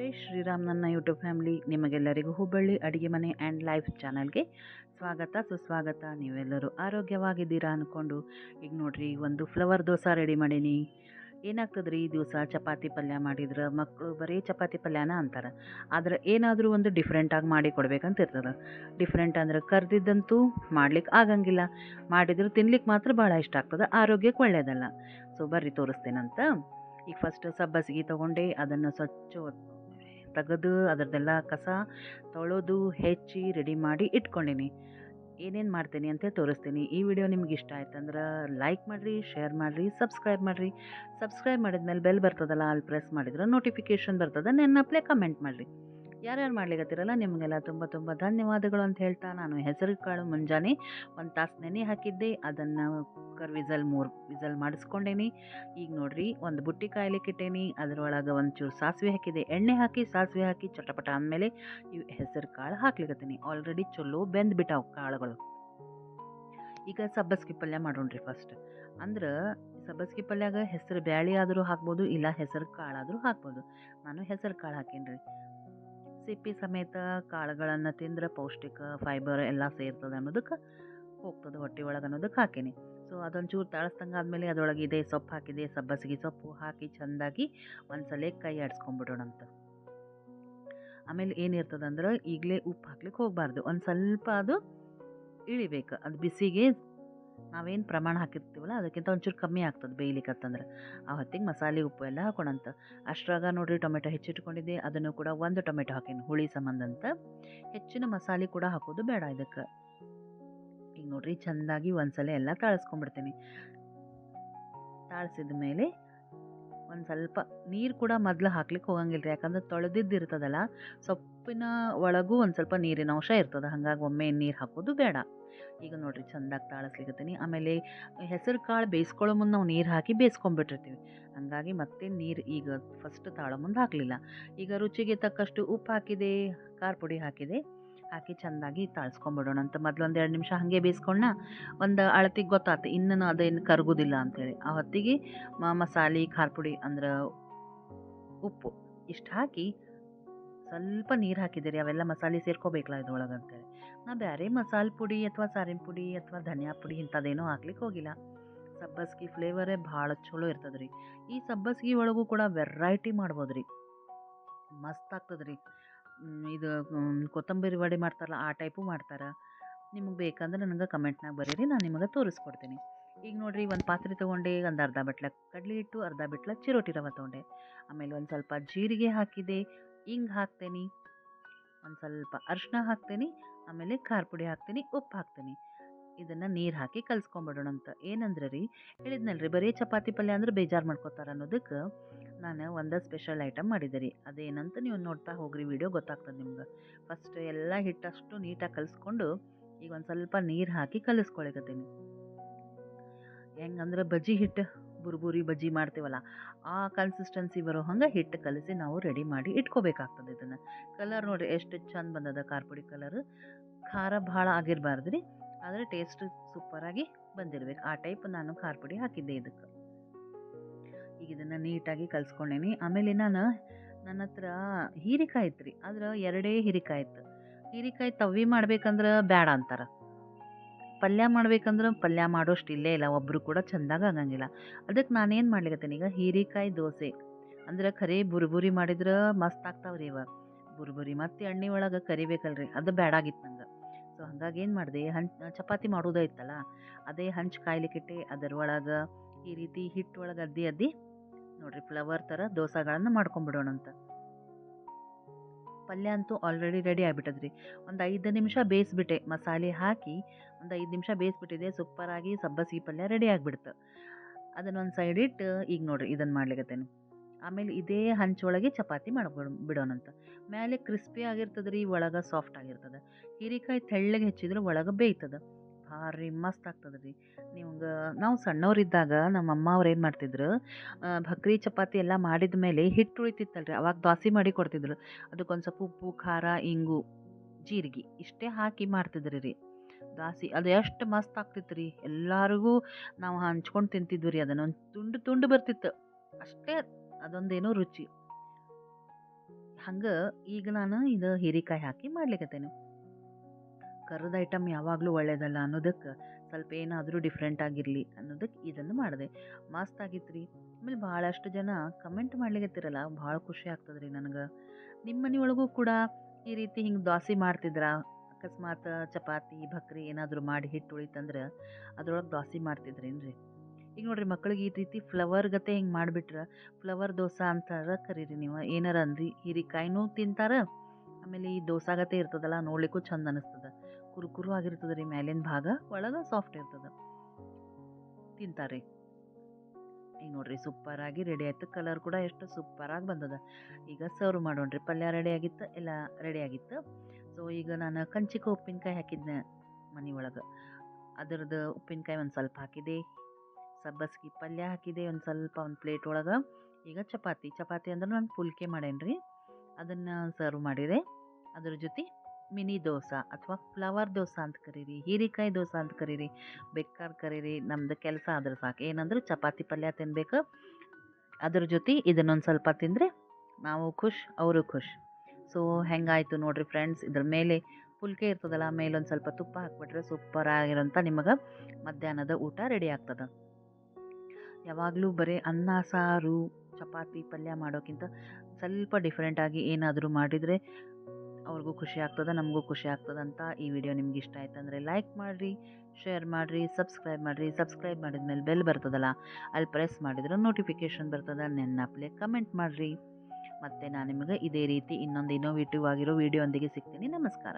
ಜೈ ಶ್ರೀರಾಮ್ ನನ್ನ YouTube family ನಿಮಗೆಲ್ಲರಿಗೂ ಹುಬ್ಬಳ್ಳಿ ಅಡುಗೆ ಮನೆ ಆ್ಯಂಡ್ ಲೈಫ್ ಚಾನಲ್ಗೆ ಸ್ವಾಗತ, ಸುಸ್ವಾಗತ. ನೀವೆಲ್ಲರೂ ಆರೋಗ್ಯವಾಗಿದ್ದೀರಾ ಅಂದ್ಕೊಂಡು ಈಗ ನೋಡಿರಿ, ಒಂದು ಫ್ಲವರ್ ದೋಸೆ ರೆಡಿ ಮಾಡೀನಿ. ಏನಾಗ್ತದೆ ರೀ ಈ ದಿವಸ ಚಪಾತಿ ಪಲ್ಯ ಮಾಡಿದ್ರೆ ಮಕ್ಕಳು ಬರೀ ಚಪಾತಿ ಪಲ್ಯನ ಅಂತಾರೆ. ಆದರೆ ಏನಾದರೂ ಒಂದು ಡಿಫ್ರೆಂಟಾಗಿ ಮಾಡಿ ಕೊಡ್ಬೇಕಂತ ಇರ್ತದೆ. ಡಿಫ್ರೆಂಟ್ ಅಂದ್ರೆ ಕರೆದಿದ್ದಂತೂ ಮಾಡ್ಲಿಕ್ಕೆ ಆಗಂಗಿಲ್ಲ. ಮಾಡಿದ್ರೆ ತಿನ್ಲಿಕ್ಕೆ ಮಾತ್ರ ಭಾಳ ಇಷ್ಟ ಆಗ್ತದೆ, ಆರೋಗ್ಯಕ್ಕೆ ಒಳ್ಳೆಯದಲ್ಲ ಸೊ ಬರ್ರಿ ತೋರಿಸ್ತೇನಂತ. ಈಗ ಫಸ್ಟ್ ಸಬ್ಬಸಿಗೆ ತಗೊಂಡೆ, ಅದನ್ನು ಸ್ವಚ್ಛ ತೆಗೆದು ಅದರದ್ದೆಲ್ಲ ಕಸ ತೊಳೆದು ಹೆಚ್ಚಿ ರೆಡಿ ಮಾಡಿ ಇಟ್ಕೊಂಡಿನಿ. ಏನೇನು ಮಾಡ್ತೀನಿ ಅಂತ ತೋರಿಸ್ತೀನಿ. ಈ ವಿಡಿಯೋ ನಿಮ್ಗೆ ಇಷ್ಟ ಆಯ್ತಂದ್ರೆ ಲೈಕ್ ಮಾಡಿರಿ ಶೇರ್ ಮಾಡಿರಿ ಸಬ್ಸ್ಕ್ರೈಬ್ ಮಾಡಿರಿ. ಸಬ್ಸ್ಕ್ರೈಬ್ ಮಾಡಿದ್ಮೇಲೆ ಬೆಲ್ ಬರ್ತದಲ್ಲ, ಅಲ್ಲಿ ಪ್ರೆಸ್ ಮಾಡಿದ್ರೆ ನೋಟಿಫಿಕೇಷನ್ ಬರ್ತದೆ. ನೆನ್ನಪ್ಲೆ ಕಮೆಂಟ್ ಮಾಡಿರಿ. ಯಾರ್ಯಾರು ಮಾಡ್ಲಿಕ್ಕತ್ತಿರಲ್ಲ ನಿಮಗೆಲ್ಲ ತುಂಬ ತುಂಬ ಧನ್ಯವಾದಗಳು ಅಂತ ಹೇಳ್ತಾ ನಾನು ಹೆಸರು ಕಾಳು ಮುಂಜಾನೆ ಒಂದು ತಾಸು ನೆನೆ ಹಾಕಿದ್ದೆ. ಅದನ್ನು ಕುಕ್ಕರ್ ವಿಸಲ್ ಮೂರು ವಿಸಲ್ ಮಾಡಿಸ್ಕೊಂಡೇನಿ. ಈಗ ನೋಡ್ರಿ ಒಂದು ಬುಟ್ಟಿ ಕಾಯ್ಲಿಕ್ಕೆ ಇಟ್ಟೇನಿ. ಅದರೊಳಗೆ ಒಂಚೂರು ಸಾಸಿವೆ ಹಾಕಿದೆ. ಎಣ್ಣೆ ಹಾಕಿ, ಸಾಸಿವೆ ಹಾಕಿ ಚಟಪಟ ಅಂದಮೇಲೆ ಇವು ಹೆಸರು ಕಾಳು ಹಾಕ್ಲಿಕ್ಕತ್ತೀನಿ ಆಲ್ರೆಡಿ ಚಲೋ ಬೆಂದು ಬಿಟ್ಟಾವು ಕಾಳುಗಳು. ಈಗ ಸಬ್ಬಸ್ಗಿ ಪಲ್ಯ ಮಾಡೋಣ್ರಿ ಫಸ್ಟ್ ಅಂದ್ರೆ ಸಬ್ಬಸ್ಗಿ ಪಲ್ಯಾಗ ಹೆಸರು ಬ್ಯಾಳಿ ಆದರೂ ಹಾಕ್ಬೋದು, ಇಲ್ಲ ಹೆಸರು ಕಾಳಾದರೂ ಹಾಕ್ಬೋದು. ನಾನು ಹೆಸರು ಕಾಳು ಹಾಕೀನಿ ಸಿಪ್ಪಿ ಸಮೇತ ಕಾಳುಗಳನ್ನು ತಿಂದ್ರೆ ಪೌಷ್ಟಿಕ ಫೈಬರ್ ಎಲ್ಲ ಸೇರ್ತದೆ ಅನ್ನೋದಕ್ಕೆ ಹೋಗ್ತದೆ ಹೊಟ್ಟೆ ಒಳಗೆ ಅನ್ನೋದಕ್ಕೆ ಹಾಕಿನಿ. ಸೊ ಅದೊಂಚೂರು ತಾಳಿಸ್ದಂಗೆ ಆದಮೇಲೆ ಅದರೊಳಗೆ ಇದೆ ಸೊಪ್ಪು ಹಾಕಿದೆ, ಸಬ್ಬಸಿಗೆ ಸೊಪ್ಪು ಹಾಕಿ ಚೆಂದಾಗಿ ಒಂದ್ಸಲ ಕೈ ಆಡಿಸ್ಕೊಂಡ್ಬಿಡೋಣಂತ ಆಮೇಲೆ ಏನಿರ್ತದಂದ್ರೆ ಈಗಲೇ ಉಪ್ಪು ಹಾಕ್ಲಿಕ್ಕೆ ಹೋಗಬಾರ್ದು. ಒಂದು ಸ್ವಲ್ಪ ಅದು ಇಳಿಬೇಕು. ಅದು ಬಿಸಿಗೆ ನಾವೇನು ಪ್ರಮಾಣ ಹಾಕಿರ್ತೀವಲ್ಲ, ಅದಕ್ಕಿಂತ ಒಂಚೂರು ಕಮ್ಮಿ ಆಗ್ತದೆ ಬೇಯ್ಲಿಕ್ಕತ್ತಂದ್ರೆ ಆ ಹೊತ್ತಿಗೆ ಮಸಾಲೆ ಉಪ್ಪು ಎಲ್ಲ ಹಾಕೋಣಂತ. ಅಷ್ಟ್ರಾಗ ನೋಡಿರಿ ಟೊಮೆಟೊ ಹೆಚ್ಚಿಟ್ಕೊಂಡಿದ್ದೆ, ಅದನ್ನು ಕೂಡ ಒಂದು ಟೊಮೆಟೊ ಹಾಕೀನಿ, ಹುಳಿ ಸಂಬಂಧ ಅಂತ ಹೆಚ್ಚಿನ ಮಸಾಲೆ ಕೂಡ ಹಾಕೋದು ಬೇಡ ಇದಕ್ಕೆ. ಈಗ ನೋಡಿರಿ ಚೆಂದಾಗಿ ಒಂದ್ಸಲ ಎಲ್ಲ ತಾಳಿಸ್ಕೊಂಡ್ಬಿಡ್ತೀನಿ ತಾಳಿಸಿದ ಮೇಲೆ ಒಂದು ಸ್ವಲ್ಪ ನೀರು ಕೂಡ ಮೊದಲು ಹಾಕ್ಲಿಕ್ಕೆ ಹೋಗಂಗಿಲ್ಲ ರೀ ಯಾಕಂದ್ರೆ ತೊಳೆದಿದ್ದು ಇರ್ತದಲ್ಲ, ಸೊಪ್ಪಿನ ಒಳಗೂ ಒಂದು ಸ್ವಲ್ಪ ನೀರಿನ ಅಂಶ ಇರ್ತದೆ, ಹಾಗಾಗಿ ಒಮ್ಮೆ ನೀರು ಹಾಕೋದು ಬೇಡ. ಈಗ ನೋಡ್ರಿ ಚಂದಾಗಿ ತಾಳಿಸ್ಲಿಕತ್ತೀನಿ ಆಮೇಲೆ ಹೆಸರು ಕಾಳು ಬೇಯಿಸ್ಕೊಳ್ಳೋ ಮುಂದೆ ನಾವು ನೀರು ಹಾಕಿ ಬೇಯಿಸ್ಕೊಂಡ್ಬಿಟ್ಟಿರ್ತೀವಿ ಹಾಗಾಗಿ ಮತ್ತೆ ನೀರು ಈಗ ಫಸ್ಟ್ ತಾಳೋ ಮುಂದೆ ಹಾಕಲಿಲ್ಲ. ಈಗ ರುಚಿಗೆ ತಕ್ಕಷ್ಟು ಉಪ್ಪು ಹಾಕಿದೆ, ಖಾರ ಪುಡಿ ಹಾಕಿದೆ. ಹಾಕಿ ಚೆಂದಾಗಿ ತಾಳ್ಸ್ಕೊಂಬಿಡೋಣ ಅಂತ ಮೊದಲು ಒಂದು ಎರಡು ನಿಮಿಷ ಹಾಗೆ ಬೇಯಿಸ್ಕೊಂಡ ಒಂದು ಅಳತಿಗೆ ಗೊತ್ತಾತು, ಇನ್ನೂ ಅದೇನು ಕರಗೋದಿಲ್ಲ ಅಂತೇಳಿ. ಆ ಹೊತ್ತಿಗೆ ಮಸಾಲೆ, ಖಾರ ಪುಡಿ ಅಂದ್ರೆ ಉಪ್ಪು. ಇಷ್ಟು ಹಾಕಿ ಸ್ವಲ್ಪ ನೀರು ಹಾಕಿದ್ದೀರಿ, ಅವೆಲ್ಲ ಮಸಾಲೆ ಸೇರ್ಕೋಬೇಕಲ್ಲ ಇದ್ರೊಳಗೆ ಅಂತೇಳಿ ನಾ ಬೇರೆ ಮಸಾಲೆ ಪುಡಿ ಅಥವಾ ಸಾರಿನ ಪುಡಿ ಅಥವಾ ಧನಿಯಾ ಪುಡಿ ಇಂಥದ್ದೇನೂ ಹಾಕ್ಲಿಕ್ಕೆ ಹೋಗಿಲ್ಲ. ಸಬ್ಬಸ್ಗಿ ಫ್ಲೇವರೇ ಭಾಳ ಚಲೋ ಇರ್ತದೆ ರೀ ಈ ಸಬ್ಬಸ್ಗಿ ಒಳಗೂ ಕೂಡ ವೆರೈಟಿ ಮಾಡ್ಬೋದು ರೀ ಮಸ್ತ್ ಆಗ್ತದೆ ರೀ ಇದು ಕೊತ್ತಂಬರಿ ವಡೆ ಮಾಡ್ತಾರಲ್ಲ ಆ ಟೈಪು ಮಾಡ್ತಾರೆ. ನಿಮಗೆ ಬೇಕಂದ್ರೆ ನನಗೆ ಕಮೆಂಟ್ನಾಗ ಬರೀರಿ, ನಾನು ನಿಮಗೆ ತೋರಿಸ್ಕೊಡ್ತೀನಿ. ಈಗ ನೋಡಿರಿ ಒಂದು ಪಾತ್ರೆ ತೊಗೊಂಡೆ, ಒಂದು ಅರ್ಧ ಬಟ್ಲ ಕಡಲೆ ಹಿಟ್ಟು, ಅರ್ಧ ಬಿಟ್ಲ ಚಿರೋಟಿ ರವೆ ತೊಗೊಂಡೆ. ಆಮೇಲೆ ಒಂದು ಸ್ವಲ್ಪ ಜೀರಿಗೆ ಹಾಕಿದೆ ಹಿಂಗೆ ಹಾಕ್ತೇನೆ. ಒಂದು ಸ್ವಲ್ಪ ಅರಿಶಿನ ಹಾಕ್ತೇನೆ, ಆಮೇಲೆ ಖಾರ ಪುಡಿ ಹಾಕ್ತೀನಿ, ಉಪ್ಪು ಹಾಕ್ತೀನಿ. ಇದನ್ನು ನೀರು ಹಾಕಿ ಕಲ್ಸ್ಕೊಂಬಿಡೋಣ ಅಂತ. ಏನಂದ್ರೆ ರೀ, ಹೇಳಿದ್ನಲ್ರಿ, ಬರೀ ಚಪಾತಿ ಪಲ್ಯ ಅಂದ್ರೆ ಬೇಜಾರು ಮಾಡ್ಕೋತಾರೆ ಅನ್ನೋದಕ್ಕೆ ನಾನು ಒಂದು ಸ್ಪೆಷಲ್ ಐಟಮ್ ಮಾಡಿದೆ ರೀ. ಅದೇನಂತ ನೀವು ನೋಡ್ತಾ ಹೋಗ್ರಿ, ವಿಡಿಯೋ ಗೊತ್ತಾಗ್ತದೆ ನಿಮ್ಗೆ. ಫಸ್ಟ್ ಎಲ್ಲ ಹಿಟ್ಟಷ್ಟು ನೀಟಾಗಿ ಕಲಿಸ್ಕೊಂಡು ಈಗ ಒಂದು ಸ್ವಲ್ಪ ನೀರು ಹಾಕಿ ಕಲಿಸ್ಕೊಳಿಕತ್ತೀನಿ. ಹೆಂಗಂದ್ರೆ ಬಜ್ಜಿ ಹಿಟ್ಟು ಬುರ್ಬುರಿ ಬಜ್ಜಿ ಮಾಡ್ತೀವಲ್ಲ, ಆ ಕನ್ಸಿಸ್ಟೆನ್ಸಿ ಬರೋ ಹಂಗೆ ಹಿಟ್ಟು ಕಲಸಿ ನಾವು ರೆಡಿ ಮಾಡಿ ಇಟ್ಕೋಬೇಕಾಗ್ತದೆ ಇದನ್ನು. ಕಲರ್ ನೋಡಿರಿ ಎಷ್ಟು ಚಂದ ಬಂದದ ಖಾರ ಪುಡಿ ಕಲರ್ ಖಾರ ಭಾಳ ಆಗಿರಬಾರ್ದು ರೀ ಆದರೆ ಟೇಸ್ಟ್ ಸೂಪರಾಗಿ ಬಂದಿರಬೇಕು. ಆ ಟೈಪ್ ನಾನು ಖಾರ ಪುಡಿ ಹಾಕಿದ್ದೆ ಇದಕ್ಕೆ. ಈಗ ಇದನ್ನು ನೀಟಾಗಿ ಕಲಿಸ್ಕೊಂಡೇನಿ. ಆಮೇಲೆ ನಾನು ನನ್ನ ಹತ್ರ ಹೀರಿಕಾಯಿ ಇತ್ತು ರೀ ಆದ್ರೆ ಎರಡೇ ಹೀರಿಕಾಯಿ ಇತ್ತು. ಹೀರಿಕಾಯಿ ತವ್ವಿ ಮಾಡ್ಬೇಕಂದ್ರೆ ಬೇಡ ಅಂತಾರೆ. ಪಲ್ಯ ಮಾಡ್ಬೇಕಂದ್ರೆ ಪಲ್ಯ ಮಾಡೋಷ್ಟು ಇಲ್ಲೇ ಇಲ್ಲ ಒಬ್ಬರು ಕೂಡ ಚೆಂದಾಗಿ ಆಗಂಗಿಲ್ಲ. ಅದಕ್ಕೆ ನಾನೇನು ಮಾಡ್ಲಿಕತ್ತೀನಿ, ಈಗ ಹೀರಿಕಾಯಿ ದೋಸೆ. ಅಂದ್ರೆ ಖರೆ ಬುರ್ಬುರಿ ಮಾಡಿದ್ರೆ ಮಸ್ತ್ ಆಗ್ತಾವ್ರಿ ಇವಾಗ ಬುರ್ಬುರಿ ಮತ್ತು ಎಣ್ಣೆ ಒಳಗೆ ಕರಿಬೇಕಲ್ರಿ, ಅದು ಬೇಡಾಗಿತ್ತು ನಂಗೆ. ಸೊ ಹಂಗಾಗಿ ಏನು ಮಾಡಿದೆ ಹಂಚ್ ಚಪಾತಿ ಮಾಡೋದೇ ಇತ್ತಲ್ಲ ಅದೇ ಹಂಚು ಕಾಯ್ಲಿಕ್ಕಿಟ್ಟೆ ಅದರೊಳಗೆ ಈ ರೀತಿ ಹಿಟ್ಟು ಒಳಗೆ ಅದ್ದಿ ಅದ್ದಿ, ನೋಡಿರಿ ಫ್ಲವರ್ ಥರ ದೋಸೆಗಳನ್ನು ಮಾಡ್ಕೊಂಬಿಡೋಣಂತ. ಪಲ್ಯ ಅಂತೂ ಆಲ್ರೆಡಿ ರೆಡಿ ಆಗಿಬಿಟ್ಟದ್ರಿ. ಒಂದು ಐದು ನಿಮಿಷ ಬೇಯಿಸ್ಬಿಟ್ಟೆ, ಮಸಾಲೆ ಹಾಕಿ ಒಂದು ಐದು ನಿಮಿಷ ಬೇಯಿಸ್ಬಿಟ್ಟಿದೆ ಸೂಪರಾಗಿ ಸಬ್ಬಸಿ ಪಲ್ಯ ರೆಡಿ ಆಗಿಬಿಡ್ತು. ಅದನ್ನೊಂದು ಸೈಡ್ ಇಟ್ಟು ಈಗ ನೋಡಿರಿ ಇದನ್ನು ಮಾಡ್ಲಿಕತ್ತೇನೆ. ಆಮೇಲೆ ಇದೇ ಹಂಚೊಳಗೆ ಚಪಾತಿ ಮಾಡ್ಬಿಡ್ ಬಿಡೋಣಂತ. ಮೇಲೆ ಕ್ರಿಸ್ಪಿ ಆಗಿರ್ತದೆ ರೀ ಒಳಗೆ ಸಾಫ್ಟ್ ಆಗಿರ್ತದೆ. ಹೀರೆಕಾಯಿ ತೆಳ್ಳಗೆ ಹೆಚ್ಚಿದ್ರೆ ಒಳಗೆ ಬೇಯ್ತದೆ. ಭಾರಿ ಮಸ್ತ್ ಆಗ್ತದೆ ರೀ. ನಿಮ್ಗೆ, ನಾವು ಸಣ್ಣವರಿದ್ದಾಗ ನಮ್ಮ ಅಮ್ಮ ಅವ್ರು ಏನು ಮಾಡ್ತಿದ್ರು ಭಕ್ರಿ ಚಪಾತಿ ಎಲ್ಲ ಮಾಡಿದ ಮೇಲೆ ಹಿಟ್ಟು ಉಳಿತಿತ್ತಲ್ರಿ, ಅವಾಗ ದ್ವಾಸಿ ಮಾಡಿ ಕೊಡ್ತಿದ್ರು. ಅದಕ್ಕೊಂದು ಸ್ವಲ್ಪ ಉಪ್ಪು, ಖಾರ, ಇಂಗು, ಜೀರಿಗೆ ಇಷ್ಟೇ ಹಾಕಿ ಮಾಡ್ತಿದ್ರಿ ರೀ. ದಾಸಿ ಅದು ಎಷ್ಟು ಮಸ್ತ್ ಆಗ್ತಿತ್ತು ರೀ. ಎಲ್ಲರಿಗೂ ನಾವು ಹಂಚ್ಕೊಂಡು ತಿಂತಿದ್ವಿ ರೀ ಅದನ್ನು ಒಂದು ತುಂಡು ತುಂಡು ಬರ್ತಿತ್ತು. ಅಷ್ಟೇ ಅದೊಂದೇನೋ ರುಚಿ. ಹಂಗೆ ಈಗ ನಾನು ಇದು ಹೀರೆಕಾಯಿ ಹಾಕಿ ಮಾಡ್ಲಿಕತ್ತೇನೆ. ಕರ್ದ ಐಟಮ್ ಯಾವಾಗಲೂ ಒಳ್ಳೇದಲ್ಲ ಅನ್ನೋದಕ್ಕೆ ಸ್ವಲ್ಪ ಏನಾದರೂ ಡಿಫ್ರೆಂಟ್ ಆಗಿರಲಿ ಅನ್ನೋದಕ್ಕೆ ಇದನ್ನು ಮಾಡಿದೆ. ಮಸ್ತ್ ಆಗಿತ್ತು ರೀ ಆಮೇಲೆ ಭಾಳಷ್ಟು ಜನ ಕಮೆಂಟ್ ಮಾಡ್ಲಿಕ್ಕೆತ್ತಿರಲ್ಲ ಭಾಳ ಖುಷಿ ಆಗ್ತದ್ರಿ ನನಗೆ. ನಿಮ್ಮ ಮನೆಯೊಳಗೂ ಕೂಡ ಈ ರೀತಿ ಹಿಂಗೆ ದೋಸೆ ಮಾಡ್ತಿದ್ರಾ? ಅಕಸ್ಮಾತ್ ಚಪಾತಿ, ಭಕ್ರಿ ಏನಾದರೂ ಮಾಡಿ ಹಿಟ್ಟು ಉಳಿತಂದ್ರೆ ಅದ್ರೊಳಗೆ ದೋಸೆ ಮಾಡ್ತಿದ್ರೇನು ರೀ ಈಗ ನೋಡ್ರಿ ಮಕ್ಕಳಿಗೆ ಈ ರೀತಿ ಫ್ಲವರ್ ಗತೆ ಹಿಂಗೆ ಮಾಡಿಬಿಟ್ರೆ ಫ್ಲವರ್ ದೋಸೆ ಅಂತಾರ ಕರೀರಿ ನೀವು. ಏನಾರ ಅಂದ್ರಿ, ಹೀರಿಕಾಯಿನೂ ತಿಂತಾರೆ, ಆಮೇಲೆ ಈ ದೋಸಾಗತೆ ಇರ್ತದಲ್ಲ ನೋಡ್ಲಿಕ್ಕೂ ಚಂದ ಅನಿಸ್ತದೆ. ಕುರುಕುರು ಆಗಿರ್ತದೆ ರೀ ಮೇಲಿನ ಭಾಗ. ಒಳಗೆ ಸಾಫ್ಟ್ ಇರ್ತದೆ. ತಿಂತಾರೆ. ಈಗ ನೋಡ್ರಿ ಸೂಪರಾಗಿ ರೆಡಿ ಆಯ್ತು. ಕಲರ್ ಕೂಡ ಎಷ್ಟು ಸೂಪರಾಗಿ ಬಂದದ. ಈಗ ಸರ್ವ್ ಮಾಡೋಣ್ರಿ. ಪಲ್ಯ ರೆಡಿ ಆಗಿತ್ತು? ಎಲ್ಲ ರೆಡಿ ಆಗಿತ್ತು? ಸೊ ಈಗ ನಾನು ಕಂಚಿಕ ಉಪ್ಪಿನಕಾಯಿ ಹಾಕಿದ್ದೆ ಮನೆ ಒಳಗೆ. ಅದರದ್ದು ಉಪ್ಪಿನಕಾಯಿ ಒಂದು ಸ್ವಲ್ಪ ಹಾಕಿದೆ. ಸಬ್ಬಸ್ಗಿ ಪಲ್ಯ ಹಾಕಿದೆ ಒಂದು ಸ್ವಲ್ಪ ಒಂದು ಪ್ಲೇಟ್ ಒಳಗೆ. ಈಗ ಚಪಾತಿ. ಚಪಾತಿ ಅಂದ್ರೆ ನಾನು ಪುಲ್ಕೆ ಮಾಡೇನಿ ರೀ ಅದನ್ನು ಸರ್ವ್ ಮಾಡಿದೆ. ಅದ್ರ ಜೊತೆ ಮಿನಿ ದೋಸೆ ಅಥವಾ ಫ್ಲವರ್ ದೋಸೆ ಅಂತ ಕರೀರಿ, ಹೀರಿಕಾಯಿ ದೋಸೆ ಅಂತ ಕರೀರಿ ಬೇಕಾದ್ರೆ ಕರೀರಿ, ನಮ್ದು ಕೆಲಸ ಆದ್ರೆ ಸಾಕು. ಏನಂದ್ರೆ ಚಪಾತಿ ಪಲ್ಯ ತಿನ್ಬೇಕು. ಅದ್ರ ಜೊತೆ ಇದನ್ನೊಂದು ಸ್ವಲ್ಪ ತಿಂದರೆ ನಾವು ಖುಷ್, ಅವರು ಖುಷ್. ಸೊ ಹೆಂಗಾಯಿತು ನೋಡಿರಿ ಫ್ರೆಂಡ್ಸ್ ಇದ್ರ ಮೇಲೆ ಪುಲ್ಕೆ ಇರ್ತದಲ್ಲ, ಮೇಲೊಂದು ಸ್ವಲ್ಪ ತುಪ್ಪ ಹಾಕ್ಬಿಟ್ರೆ ಸೂಪರ್ ಆಗಿರೋಂಥ ನಿಮಗೆ ಮಧ್ಯಾಹ್ನದ ಊಟ ರೆಡಿ ಆಗ್ತದೆ. ಯಾವಾಗಲೂ ಬರೀ ಅನ್ನ, ಸಾರು, ಚಪಾತಿ, ಪಲ್ಯ ಮಾಡೋಕ್ಕಿಂತ ಸ್ವಲ್ಪ ಡಿಫ್ರೆಂಟಾಗಿ ಏನಾದರೂ ಮಾಡಿದರೆ ಅವ್ರಿಗೂ ಖುಷಿ ಆಗ್ತದೆ, ನಮಗೂ ಖುಷಿ ಆಗ್ತದೆ ಅಂತ ಈ ವಿಡಿಯೋ ನಿಮ್ಗೆ ಇಷ್ಟ ಆಯ್ತು ಅಂದರೆ ಲೈಕ್ ಮಾಡಿರಿ ಶೇರ್ ಮಾಡಿರಿ ಸಬ್ಸ್ಕ್ರೈಬ್ ಮಾಡಿರಿ ಸಬ್ಸ್ಕ್ರೈಬ್ ಮಾಡಿದ ಮೇಲೆ ಬೆಲ್ ಬರ್ತದಲ್ಲ, ಅಲ್ಲಿ ಪ್ರೆಸ್ ಮಾಡಿದ್ರೆ ನೋಟಿಫಿಕೇಶನ್ ಬರ್ತದೆ ನೆನ್ನಪ್ಲೆ ಕಮೆಂಟ್ ಮಾಡಿರಿ. ಮತ್ತು ನಾನು ನಿಮಗೆ ಇದೇ ರೀತಿ ಇನ್ನೊಂದು ಇನ್ನೋವೇಟಿವ್ ಆಗಿರೋ ವಿಡಿಯೋ ಒಂದಿಗೆ ಸಿಗ್ತೀನಿ. ನಮಸ್ಕಾರ.